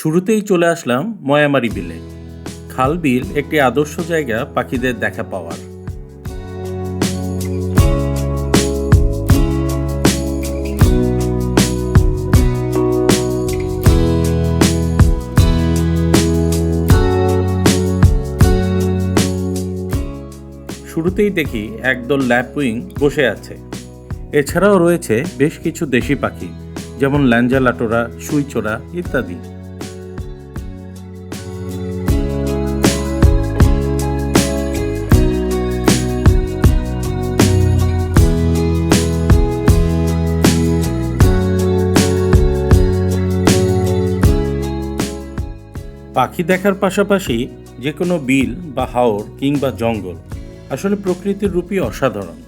শুরুতেই চলে আসলাম ময়ামারি বিলে। খাল বিল একটি আদর্শ জায়গা পাখিদের দেখা পাওয়ার। শুরুতেই দেখি একদল ল্যাপউইং বসে আছে। এছাড়াও রয়েছে বেশ কিছু দেশি পাখি, যেমন ল্যাঞ্জা লাটোরা সুইচোরা ইত্যাদি। পাখি দেখার পাশাপাশি যে কোনো বিল বা হাওর কিংবা জঙ্গল আসলে প্রকৃতির রূপই অসাধারণ।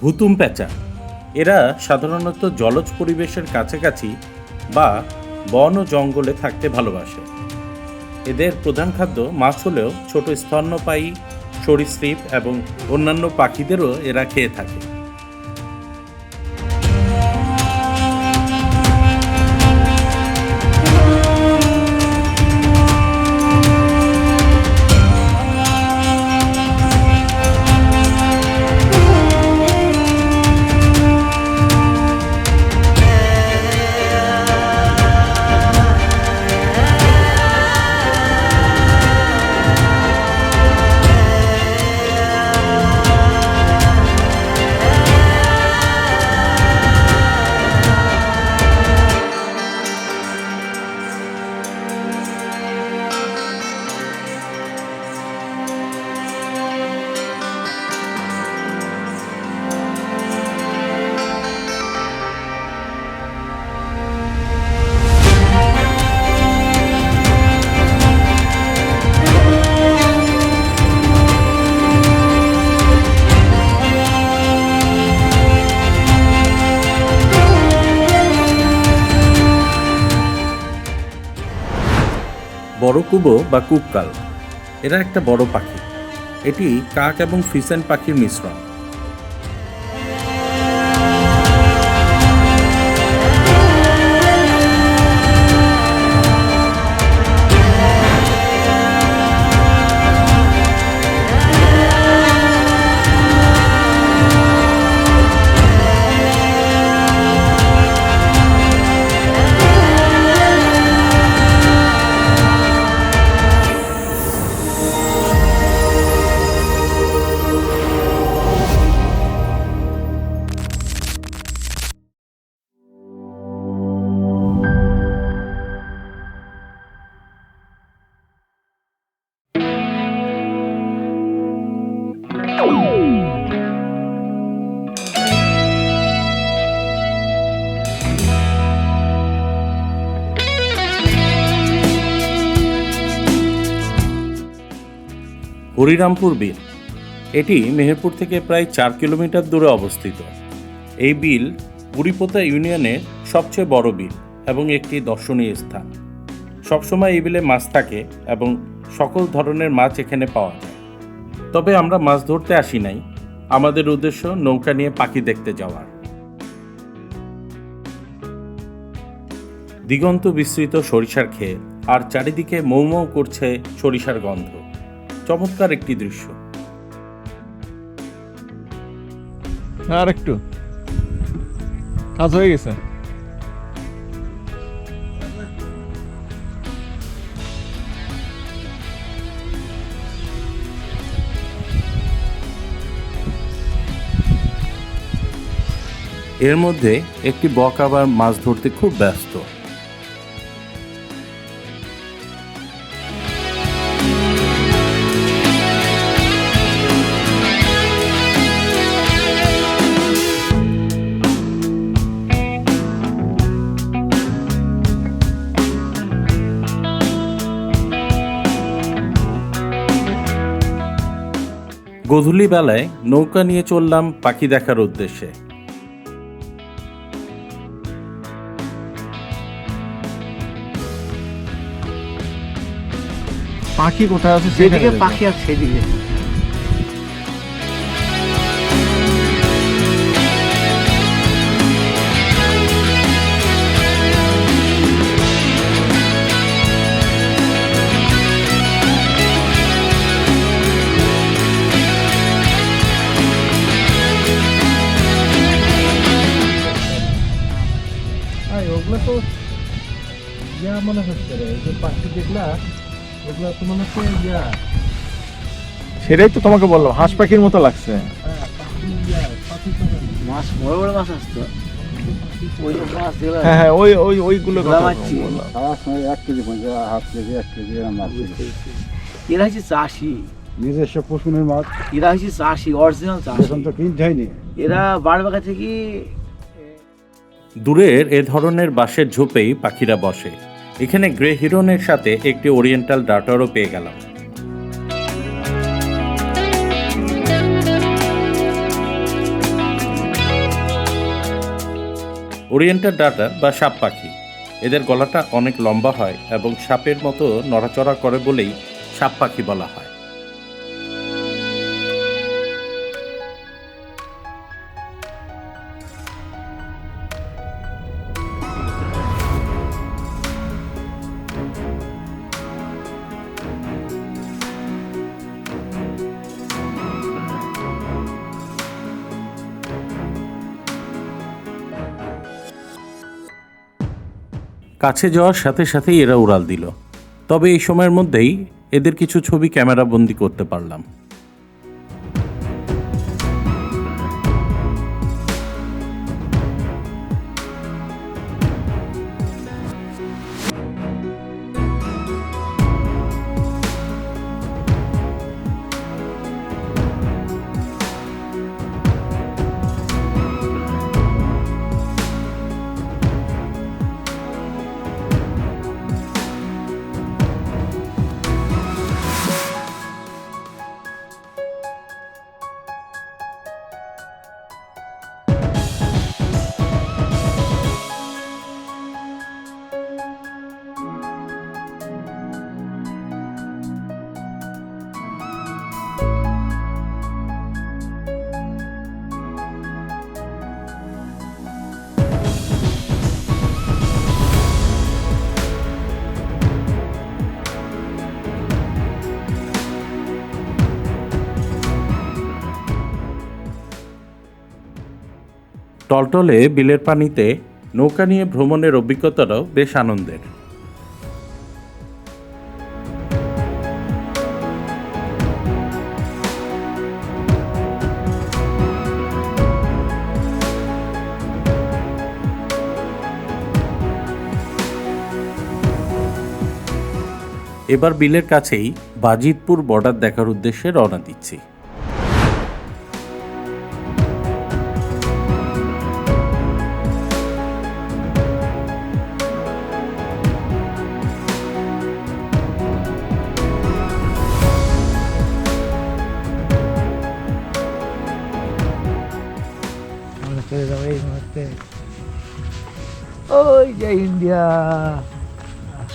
ভুতুম প্যাঁচা। এরা সাধারণত জলজ পরিবেশের কাছাকাছি বা বন ও জঙ্গলে থাকতে ভালোবাসে। এদের প্রধান খাদ্য মাছ হলেও ছোট স্তন্যপায়ী, সরীসৃপ এবং অন্যান্য পাখিদেরও এরা খেয়ে থাকে। বড় কুবো বা কুককাল এরা একটা বড় পাখি। এটি কাক এবং ফিসেন পাখির মিশ্রণ। হরিরামপুর বিল। এটি মেহেরপুর থেকে প্রায় চার কিলোমিটার দূরে অবস্থিত। এই বিল বুড়িপোতা ইউনিয়নের সবচেয়ে বড় বিল এবং একটি দর্শনীয় স্থান। সবসময় এই বিলে মাছ থাকে এবং সকল ধরনের মাছ এখানে পাওয়া যায়। তবে আমরা মাছ ধরতে আসি নাই। আমাদের উদ্দেশ্য নৌকা নিয়ে পাখি দেখতে যাওয়ার। দিগন্ত বিস্তৃত সরিষার খেয়ে আর চারিদিকে মৌ মৌ করছে সরিষার গন্ধ। চমৎকার একটি দৃশ্য। আর একটু কাজ হয়ে গেছে। এর মধ্যে একটি বক আবার মাছ ধরতে খুব ব্যস্ত। গধূলি বেলায় নৌকা নিয়ে চললাম পাখি দেখার উদ্দেশ্যে। পাখি কোথায় আছে যেদিকে সেদিকে পাখি পাখি আছে সেদিকে। ইয়া মনে হচ্ছে রে যে পাখি দেখলা ওগুলো তো মনে হচ্ছে ইয়া। সেটাই তো তোমাকে বললাম হাঁস পাখির মতো লাগছে। মাছ বড় বড় মাছ আসতো। হ্যাঁ হ্যাঁ ওই ওই ওইগুলো এক কেজি পঞ্চাশ হাফ কেজি এক কেজি মাছ এরা হচ্ছে চাষি। নিজস্ব পশুনের মাছ। এরা হচ্ছে চাষি অরিজিনাল চাষি। এখন তো কিনতে হয়নি। এরা বারবাগা থেকে দূরের এ ধরনের বাঁশের ঝোপেই পাখিরা বসে। এখানে গ্রে হিরনের সাথে একটি ওরিয়েন্টাল ডাটারও পেয়ে গেলাম। ওরিয়েন্টাল ডাটার বা সাপ পাখি, এদের গলাটা অনেক লম্বা হয় এবং সাপের মতো নড়াচড়া করে বলেই সাপ পাখি বলা হয়। কাছে যাওয়ার সাথে সাথেই এরা উড়াল দিল। তবে এই সময়ের মধ্যেই এদের কিছু ছবি ক্যামেরা বন্দি করতে পারলাম। টলটলে বিলের পানিতে নৌকা নিয়ে ভ্রমণের অভিজ্ঞতাটাও বেশ আনন্দের। এবার বিলের কাছেই বাজিতপুর বর্ডার দেখার উদ্দেশ্যে রওনা দিচ্ছি। চলে যাব এই মুহূর্তে ওই যে ইন্ডিয়া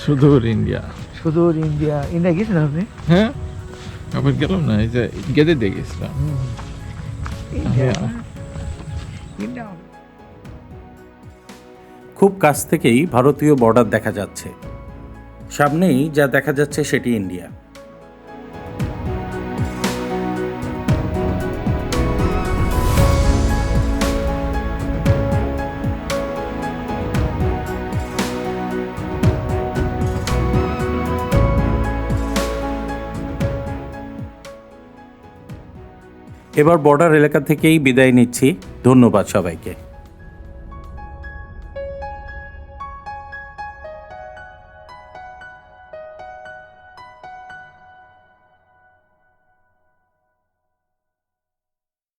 সুদূর ইন্ডিয়া সুদূর ইন্ডিয়া ইন্ডিয়া গেছেন আপনি হ্যাঁ আবার গেলাম না এই যে গেদে দিয়ে গেছিলাম ইন্ডিয়া। ইন্ডিয়া খুব কাছ থেকেই ভারতীয় বর্ডার দেখা যাচ্ছে। সামনেই যা দেখা যাচ্ছে সেটি ইন্ডিয়া এবার বর্ডার এলাকা থেকেই বিদায় নিচ্ছি। ধন্যবাদ সবাইকে।